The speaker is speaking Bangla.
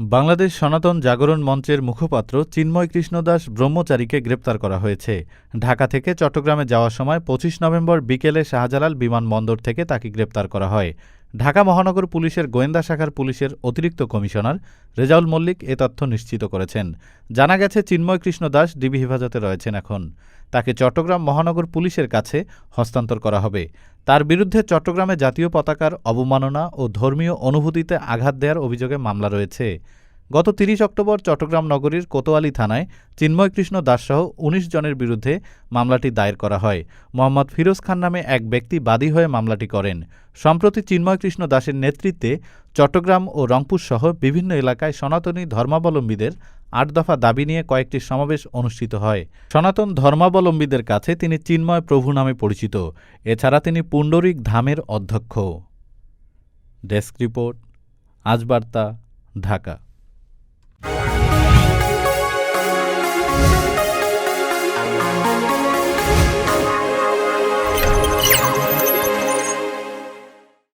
বাংলাদেশ সনাতন জাগরণ মঞ্চের মুখপাত্র চিন্ময় কৃষ্ণ দাস ব্রহ্মচারীকে গ্রেপ্তার করা হয়েছে। ঢাকা থেকে চট্টগ্রামে যাওয়ার সময় পঁচিশ নভেম্বর বিকেলে শাহজালাল বিমানবন্দর থেকে তাকে গ্রেপ্তার করা হয়। ঢাকা মহানগর পুলিশের গোয়েন্দা শাখার পুলিশের অতিরিক্ত কমিশনার রেজাউল মল্লিক এ তথ্য নিশ্চিত করেছেন। জানা গেছে, চিন্ময় কৃষ্ণ দাস ডিবি হেফাজতে রয়েছেন এখন। তাকে চট্টগ্রাম মহানগর পুলিশের কাছে হস্তান্তর করা হবে। তার বিরুদ্ধে চট্টগ্রামে জাতীয় পতাকার অবমাননা ও ধর্মীয় অনুভূতিতে আঘাত দেওয়ার অভিযোগে মামলা রয়েছে। গত তিরিশ অক্টোবর চট্টগ্রাম নগরীর কোতোয়ালি থানায় চিন্ময় কৃষ্ণ দাসসহ উনিশ জনের বিরুদ্ধে মামলাটি দায়ের করা হয়। মোহাম্মদ ফিরোজ খান নামে এক ব্যক্তি বাদী হয়ে মামলাটি করেন। সম্প্রতি চিন্ময় কৃষ্ণ দাসের নেতৃত্বে চট্টগ্রাম ও রংপুর সহ বিভিন্ন এলাকায় সনাতনী ধর্মাবলম্বীদের আট দফা দাবি নিয়ে কয়েকটি সমাবেশ অনুষ্ঠিত হয়। সনাতন ধর্মাবলম্বীদের কাছে তিনি চিন্ময় প্রভু নামে পরিচিত। এছাড়া তিনি পুণ্ডরিক ধামের অধ্যক্ষ। Desk report, Ajbarta, Dhaka.